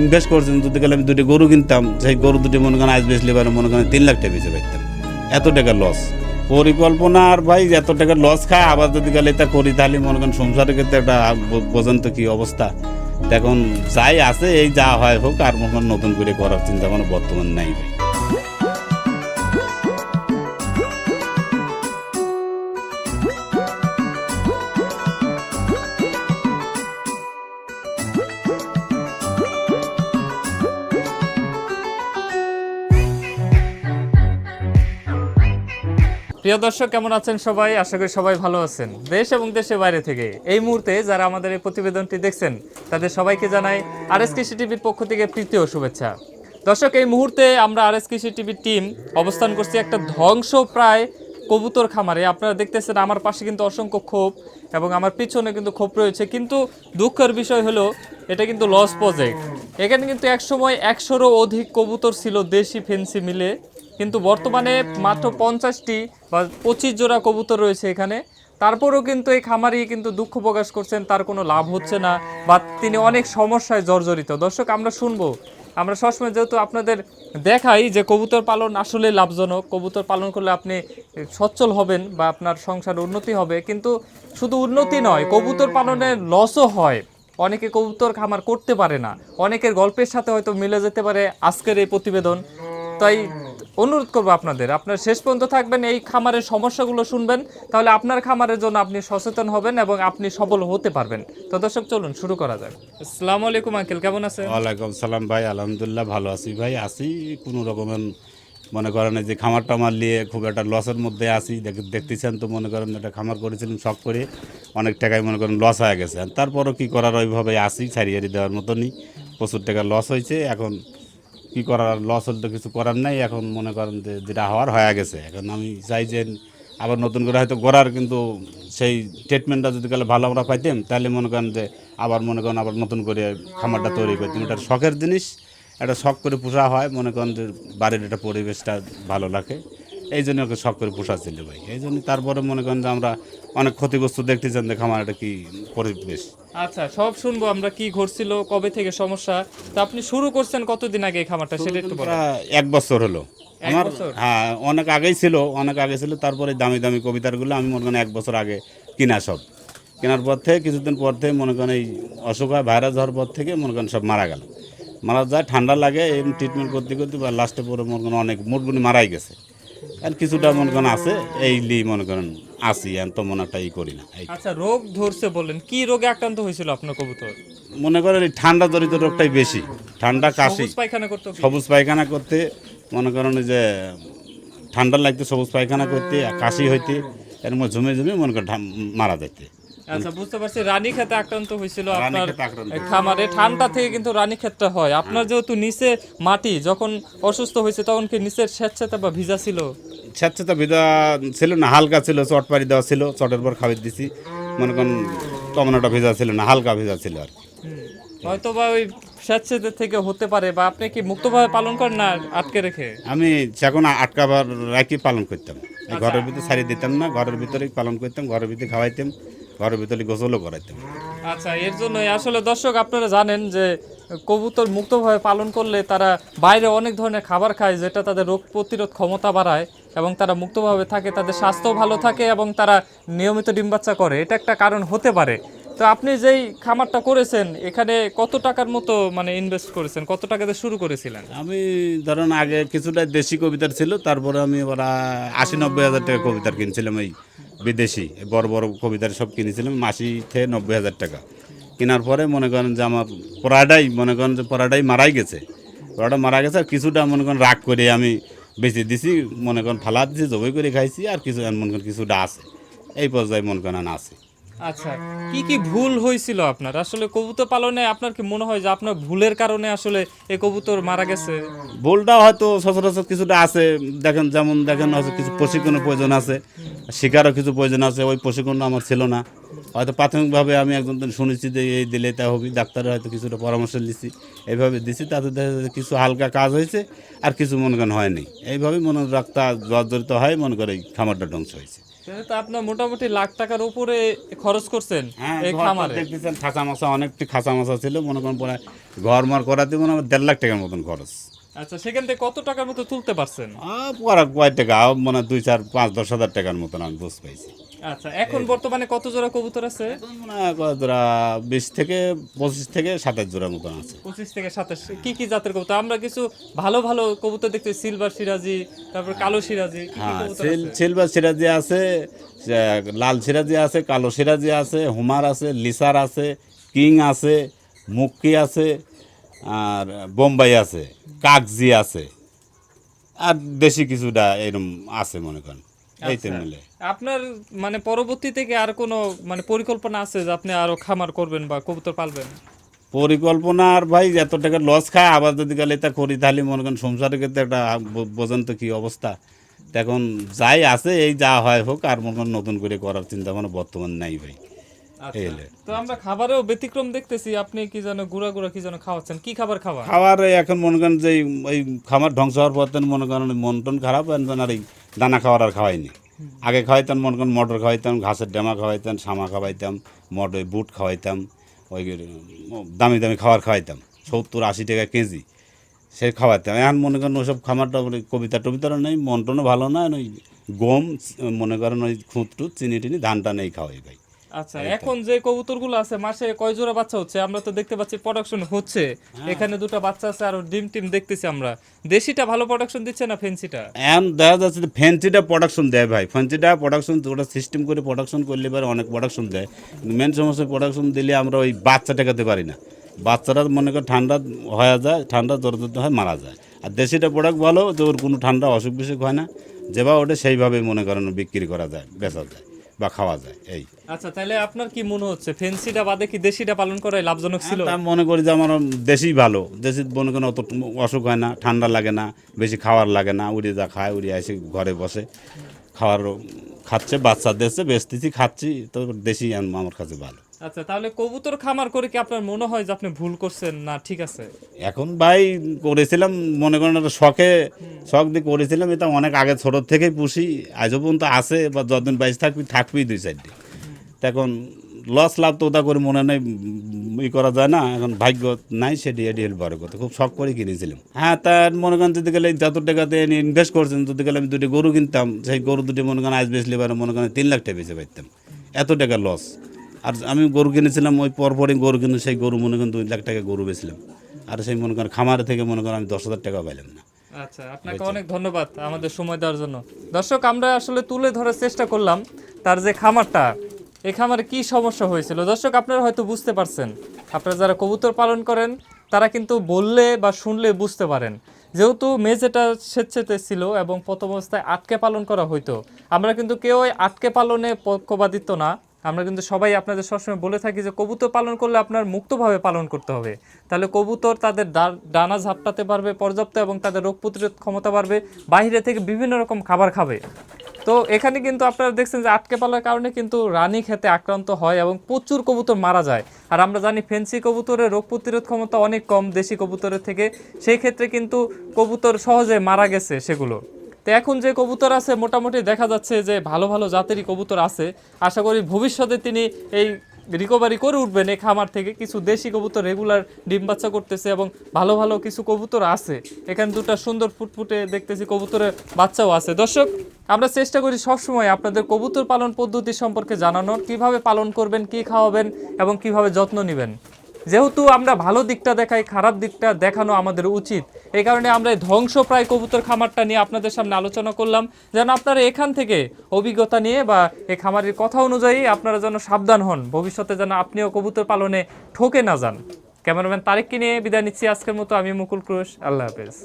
Invest করছেন দুটি গরু কিনতাম, সেই গরু দুটি মনে করেন আজ পারে, মনে করেন তিন লাখ টাকা বেঁচে পাইতাম। এত টাকা লস পরিকল্পনা আর ভাই এত টাকা লস খায়, আবার যদি গেলে এটা করি, তাহলে মনে করেন সংসারের ক্ষেত্রে একটা পর্যন্ত কি অবস্থা? এখন যাই আছে, এই যা হয় হোক, আর মনে নতুন করে করার চিন্তা কোনো বর্তমান নাই ভাই। প্রিয় দর্শক, কেমন আছেন সবাই? আশা করি সবাই ভালো আছেন। দেশ এবং দেশের বাইরে থেকে এই মুহূর্তে যারা আমাদের এই প্রতিবেদনটি দেখছেন, তাদের সবাইকে জানাই আর এস কৃষি টিভির পক্ষ থেকে ও শুভেচ্ছা। দর্শক, এই মুহূর্তে আমরা আর এস কৃষি টিভির টিম অবস্থান করছি একটা ধ্বংস প্রায় কবুতর খামারে। আপনারা দেখতেছেন আমার পাশে কিন্তু অসংখ্য ক্ষোভ এবং আমার পিছনে কিন্তু ক্ষোভ রয়েছে। কিন্তু দুঃখের বিষয় হলো, এটা কিন্তু লস প্রজেক্ট। এখানে কিন্তু একসময় একশোরও অধিক কবুতর ছিল দেশি ফেন্সি মিলে। কিন্তু বর্তমানে মাত্র পঞ্চাশটি বা পঁচিশ জোড়া কবুতর রয়েছে এখানে। তারপরেও কিন্তু এই খামারি কিন্তু দুঃখ প্রকাশ করছেন, তার কোনো লাভ হচ্ছে না বা তিনি অনেক সমস্যায় জর্জরিত। দর্শক, আমরা শুনব। আমরা সবসময় যেহেতু আপনাদের দেখাই যে কবুতর পালন আসলে লাভজনক, কবুতর পালন করলে আপনি সচ্ছল হবেন বা আপনার সংসার উন্নতি হবে, কিন্তু শুধু উন্নতি নয়, কবুতর পালনে লসও হয়। অনেকে কবুতর খামার করতে পারে না। অনেকের গল্পের সাথে হয়তো মিলে যেতে পারে আজকের এই প্রতিবেদন। তাই অনুরোধ করব আপনাদের, আপনার শেষ পর্যন্ত থাকবেন, এই খামারের সমস্যাগুলো শুনবেন, তাহলে আপনার খামারের জন্য আপনি সচেতন হবেন এবং আপনি সফল হতে পারবেন। তো দর্শক, চলুন শুরু করা যাক। আসসালামু আলাইকুম, আঙ্কেল, কেমন আছেন? ওয়ালাইকুম সালাম ভাই, আলহামদুলিল্লাহ ভালো আছি ভাই। আছি কোনো রকমের, মনে করেন যে খামার টামার নিয়ে খুব একটা লসের মধ্যে আছি। দেখ- দেখতেছেন তো, মনে করেন একটা খামার করেছিলাম, শখ করে অনেক টাকায় মনে করেন লস হয়ে গেছে। তারপরও কী করার, ওইভাবে আসি, ছাড়িয়ে দেওয়ার মতনই। প্রচুর টাকা লস হয়েছে, এখন কি করার লস হলে তো কিছু করার নাই। এখন মনে করেন যে যেটা হওয়ার হয়ে গেছে। এখন আমি চাই যে আবার নতুন করে হয়তো গড়ার কিন্তু সেই ট্রিটমেন্টটা যদি গেলে ভালো আমরা পাইতাম, তাহলে মনে করেন যে আবার মনে করেন আবার নতুন করে খামারটা তৈরি করতাম। এটা শখের জিনিস। একটা শখ করে পোষা হয়। মনে করেন যে বাড়ির একটা পরিবেশটা ভালো লাগে। এই জন্য ওকে শখ করে পোষা ছিল ভাই। এই জন্য তারপরে মনে করেন যে আমরা অনেক ক্ষতিগ্রস্ত দেখতেছেন যে খামার একটা কি পরিবেশ। আচ্ছা সব শুনব আমরা কি ঘটছিল কবে থেকে সমস্যা। তা আপনি শুরু করছেন কতদিন আগে এই খামারটা সেটা একটু বলেন। এক বছর হলো। আমার হ্যাঁ অনেক আগেই ছিল অনেক আগে ছিল তারপরে দামি দামি কবিতারগুলো আমি মনে করেন এক বছর আগে কিনা সব। কেনার পর থেকে কিছুদিন পর থেকে মনে করেন এই অসুখ হয় ভাইরাস হওয়ার পর থেকে মনে করেন সব মারা গেল। মারা যায় ঠান্ডা লাগে এই ট্রিটমেন্ট করতে করতে বা লাস্টে পরে মনে করেন অনেক মোটগুলি মারাই গেছে। আর কিছুটা মনে করেন আছে এইলি মনে করেন আসি এন তো মনে একটা ই করি না। এই আচ্ছা রোগ ধরছে বললেন কি রোগে আক্রান্ত হয়েছিল আপনার কবুতর? মনে করেন এই ঠান্ডা জড়িত রোগটাই বেশি ঠান্ডা কাশি। সবুজ পায়খানা করতে সবুজ পায়খানা করতে মনে করেন ওই যে ঠান্ডা লাগতে সবুজ পায়খানা করতে আর কাশি হইতে এর মধ্যে ঝুমে ঝুমে মনে করেন মারা যাইতে। আচ্ছা বুঝতে পারছি। রানী খেতে আক্রান্ত হয়েছিল আপনার এই খামারে। ঠান্ডা থেকে কিন্তু রানী ক্ষেতটা হয়। আপনার যেহেতু নিচে মাটি যখন অসুস্থ হয়েছে তখন কি নিচের স্বেচ্ছাতে বা ভিজা ছিল? স্বেচ্ছাতা বিধা ছিল না হালকা ছিল চট পাড়ি দেওয়া ছিল চটের পর খাবার দিছি। মনে করেন টমেটোটা ভেজা ছিল না হালকা ভেজা ছিল আর। হয়তো বা ওই স্বেচ্ছাতে থেকে হতে পারে বা আপনি কি মুক্তভাবে পালন করেন না আটকে রেখে? আমি সেখন আটকাবার রাখি পালন করতাম। ঘরের ভিতরে ছাড়িয়ে দিতাম না ঘরের ভিতরেই পালন করতাম ঘরের ভিতরে খাওয়াইতাম। ঘরের ভিতরে গোসলও করাইতাম আচ্ছা এর জন্যই আসলে দর্শক আপনারা জানেন যে কবুতর মুক্তভাবে পালন করলে তারা বাইরে অনেক ধরনের খাবার খায় যেটা তাদের রোগ প্রতিরোধ ক্ষমতা বাড়ায় এবং তারা মুক্তভাবে থাকে তাদের স্বাস্থ্য ভালো থাকে এবং তারা নিয়মিত ডিম বাচ্চা করে। এটা একটা কারণ হতে পারে। তো আপনি যেই খামারটা করেছেন এখানে কত টাকার মতো মানে ইনভেস্ট করেছেন? কত টাকাতে শুরু করেছিলেন? আমি ধরেন আগে কিছুটা দেশি কবিতার ছিল তারপরে আমি ওরা আশি নব্বই হাজার টাকা কবিতার কিনছিলাম এই বিদেশি বড় বড় কবিতার সব কিনেছিলাম মাসিতে নব্বই হাজার টাকা। কেনার পরে মনে করেন যে আমার পড়াটাই, মনে করেন যে পড়াটাই মারাই গেছে। পড়াটা মারা গেছে, আর কিছুটা মনে করেন রাগ করে আমি বেঁচে দিছি, মনে করেন ফালা দিছি, জবই করে খাইছি, আর কিছু মনে করেন কিছুটা আছে। এই পর্যায়ে মনে করেন আছে। আচ্ছা কি কি ভুল হয়েছিল আপনার? আসলে কবুতর পালনে আপনার কি মনে হয় যে আপনার ভুলের কারণে আসলে এই কবুতর মারা গেছে? ভুলটা হয়তো সচরাচর কিছুটা আছে। দেখেন, যেমন দেখেন, হয়তো কিছু প্রশিক্ষণের প্রয়োজন আছে। শিকারও কিছু প্রয়োজন আছে, ওই প্রশিক্ষণ আমার ছিল না। হয়তো প্রাথমিকভাবে আমি একজন শুনেছি যে এই দিলে তা হবে, ডাক্তারের হয়তো কিছুটা পরামর্শ দিচ্ছি এইভাবে দিছি, তাতে দেখা যাচ্ছে কিছু হালকা কাজ হয়েছে আর কিছু মনে করেন হয়নি। এইভাবে মনে রাখতা জর্জরিত হয়, মনে করে এই খামারটা ধ্বংস হয়েছে। তো আপনার মোটামুটি লাখ টাকার উপরে খরচ করছেন হ্যাঁ এই খামারে। দেখতেছেন খাঁচা মাছা অনেকটি খাঁচা মাছা ছিল মনে করেন পরে ঘর মর করাতে মনে হয় দেড় লাখ টাকার মতন খরচ। আচ্ছা সেখান থেকে কত টাকার মতো তুলতে পারছেন? পরে কয় টাকা মানে দুই চার পাঁচ দশ হাজার টাকার মতন আমি বুঝ পাইছি। আচ্ছা এখন বর্তমানে কত জোড়া কবুতর আছে? এখন জোড়া বিশ থেকে পঁচিশ থেকে সাতাশ জোড়ার মতন আছে। পঁচিশ থেকে সাতাশ কি কি জাতের কবুতর? আমরা কিছু ভালো ভালো কবুতর দেখতে সিলভার সিরাজি তারপর কালো সিরাজি হ্যাঁ? সিলভার সিরাজি আছে লাল সিরাজি আছে কালো সিরাজি আছে হুমার আছে লিসার আছে কিং আছে মুক্কি আছে আর বোম্বাই আছে কাকজি আছে আর দেশি কিছুটা এরকম আছে মনে করেন এই আচ্ছা। মিলে। আপনার মানে পরবর্তী থেকে আর কোনো মানে পরিকল্পনা আছে যে আপনি আরও খামার করবেন বা কবুতর পালবেন? পরিকল্পনা আর ভাই এত টাকা লস খায় আবার যদি গেলে তা করি তাহলে মনে করেন সংসারের ক্ষেত্রে একটা বোঝেন তো কী অবস্থা। এখন যাই আছে এই যা হয় হোক আর মনে করেন নতুন করে করার চিন্তা ভাবনা বর্তমান নাই ভাই। আচ্ছা। তো আমরা খাবারেও ব্যতিক্রম দেখতেছি আপনি কি যেন গুঁড়া গুঁড়া কি যেন খাওয়াচ্ছেন কি খাবার খাওয়া খাওয়ার এখন মনে করেন যে এই- খামার ধ্বংস হওয়ার পর মনে করেন মন টন খারাপ আর এই দানা খাওয়ার আর খাওয়াইনি আগে খাওয়াইতাম, মনে করেন মটর খাওয়াইতাম, ঘাসের ডেমা খাওয়াইতাম শামা খাওয়াইতাম, মটর বুট খাওয়াইতাম, ওই দামি দামি খাবার খাওয়াইতাম, সত্তর আশি টাকা কেজি, সে খাওয়াইতাম। এখন মনে করেন ওইসব খামারটা কবিতা টবিতারও নেই, মন টনও ভালো না ওই গম, মনে করেন ওই খুঁত চিনি টিনি, ধানটা নেই খাওয়াই ভাই। আচ্ছা এখন যে কবুতরগুলো আছে মাসে কয় জোড়া বাচ্চা হচ্ছে? আমরা তো দেখতে পাচ্ছি প্রোডাকশন হচ্ছে। হ্যাঁ। এখানে দুটো বাচ্চা আছে আর ডিম টিম দেখতেছি আমরা। দেশিটা ভালো প্রোডাকশন দিচ্ছে না ফেন্সিটা? এখন দেখা যাচ্ছে যে ফ্যান্সিটা প্রোডাকশন দেয় ভাই। ফ্যান্সিটা প্রোডাকশন ওটা সিস্টেম করে প্রোডাকশন করলে এবার অনেক প্রোডাকশন দেয়। মেন সমস্যা প্রোডাকশন দিলে আমরা ওই বাচ্চা টেকাতে পারি না। বাচ্চারা মনে কর ঠান্ডা হয়ে যায় ঠান্ডা জ্বর হয় মারা যায়। আর দেশিটা প্রোডাক্ট ভালো যে ওর কোনো ঠান্ডা অসুখ বিসুখ হয় না। যেভাবে ওটা সেইভাবে মনে করেন বিক্রি করা যায় বেচা যায়। বা খাওয়া যায় এই। আচ্ছা তাহলে আপনার কি মনে হচ্ছে ফেন্সিটা বাদে কি দেশিটা পালন করাই লাভজনক ছিল? আমি মনে করি যে আমার দেশি ভালো। দেশি মনে করেন অত অসুখ হয় না ঠান্ডা লাগে না বেশি খাওয়ার লাগে না উড়ে যা খায় উড়ে এসে ঘরে বসে খাওয়ার খাচ্ছে বাচ্চা দিচ্ছে বেচতেছি খাচ্ছি তো দেশি আম- আমার কাছে ভালো। আচ্ছা তাহলে কবুতর খামার করে কি আপনার মনে হয় যে আপনি ভুল করছেন? না, ঠিক আছে। এখন ভাই করেছিলাম, মনে করেন একটা শখে, শখ দিয়ে করেছিলাম, এটা অনেক আগে ছোটোর থেকেই পুষি, আজও পর্যন্ত আছে, বা যতদিন বাইশ থাকবি থাকবি দুই চারটি এখন লস লাভ তো ওটা করে মনে নেই ই করা যায় না, এখন ভাগ্য নাই সেটি এটি হল বড় কথা খুব শখ করে কিনেছিলাম। হ্যাঁ তার মনে করেন যদি গেলে যত টাকাতে ইনভেস্ট করছেন, যদি গেলে আমি দুটি গরু কিনতাম, সেই গরু দুটি মনে করেন আজ এবার মনে করেন তিন লাখ টাকা বেঁচে পাইতাম। এত টাকা লস আর আমি গরু কিনেছিলাম ওই পরপরই গরু কিন্তু সেই গরু মনে করেন দুই লাখ টাকা গরু বেচলাম। আর সেই মনে করেন খামার থেকে মনে করেন আমি দশ হাজার টাকা পাইলাম না। আচ্ছা আপনাকে অনেক ধন্যবাদ আমাদের সময় দেওয়ার জন্য। দর্শক আমরা আসলে তুলে ধরার চেষ্টা করলাম তার যে খামারটা এই খামারে কি সমস্যা হয়েছিল? দর্শক আপনারা হয়তো বুঝতে পারছেন। আপনারা যারা কবুতর পালন করেন তারা কিন্তু বললে বা শুনলে বুঝতে পারেন। যেহেতু মেঝেটা স্বেচ্ছেতে ছিল এবং প্রথম অবস্থায় আটকে পালন করা হইতো আমরা কিন্তু কেউ আটকে পালনে পক্ষপাতিত্ব না। আমরা কিন্তু সবাই আপনাদের সবসময় বলে থাকি যে কবুতর পালন করলে আপনার মুক্তভাবে পালন করতে হবে। তাহলে কবুতর তাদের ডানা ঝাপটাতে পারবে, পর্যাপ্ত এবং তাদের রোগ প্রতিরোধ ক্ষমতা বাড়বে, বাইরে থেকে বিভিন্ন রকম খাবার খাবে। তো এখানে কিন্তু আপনারা দেখছেন যে আটকে পালার কারণে কিন্তু রানী খেতে আক্রান্ত হয় এবং প্রচুর কবুতর মারা যায়। আর আমরা জানি ফেন্সি কবুতরের রোগ প্রতিরোধ ক্ষমতা অনেক কম দেশি কবুতরের থেকে। সেই ক্ষেত্রে কিন্তু কবুতর সহজে মারা গেছে সেগুলো। তো এখন যে কবুতর আছে, মোটামুটি দেখা যাচ্ছে যে ভালো ভালো জাতেরই কবুতর আছে। আশা করি ভবিষ্যতে তিনি এই রিকভারি করে উঠবেন এই খামার থেকে। কিছু দেশি কবুতর রেগুলার ডিম বাচ্চা করতেছে এবং ভালো ভালো কিছু কবুতর আছে। এখানে দুটো সুন্দর ফুটফুটে দেখতেছি কবুতরের বাচ্চাও আছে। দর্শক, আমরা চেষ্টা করি সবসময় আপনাদের কবুতর পালন পদ্ধতি সম্পর্কে জানানোর। কীভাবে পালন করবেন, কি খাওয়াবেন এবং কীভাবে যত্ন নেবেন? যেহেতু আমরা ভালো দিকটা দেখাই, খারাপ দিকটা দেখানো আমাদের উচিত। এই কারণে আমরা এই ধ্বংসপ্রায় কবুতর খামারটা নিয়ে আপনাদের সামনে আলোচনা করলাম। যেন আপনারা এখান থেকে অভিজ্ঞতা নিয়ে বা এই খামারের কথা অনুযায়ী আপনারা যেন সাবধান হন। ভবিষ্যতে যেন আপনিও কবুতর পালনে ঠকে না যান। ক্যামেরাম্যান তারেককে নিয়ে বিদায় নিচ্ছি আজকের মতো। আমি মুকুল ক্রুশ। আল্লাহ হাফেজ।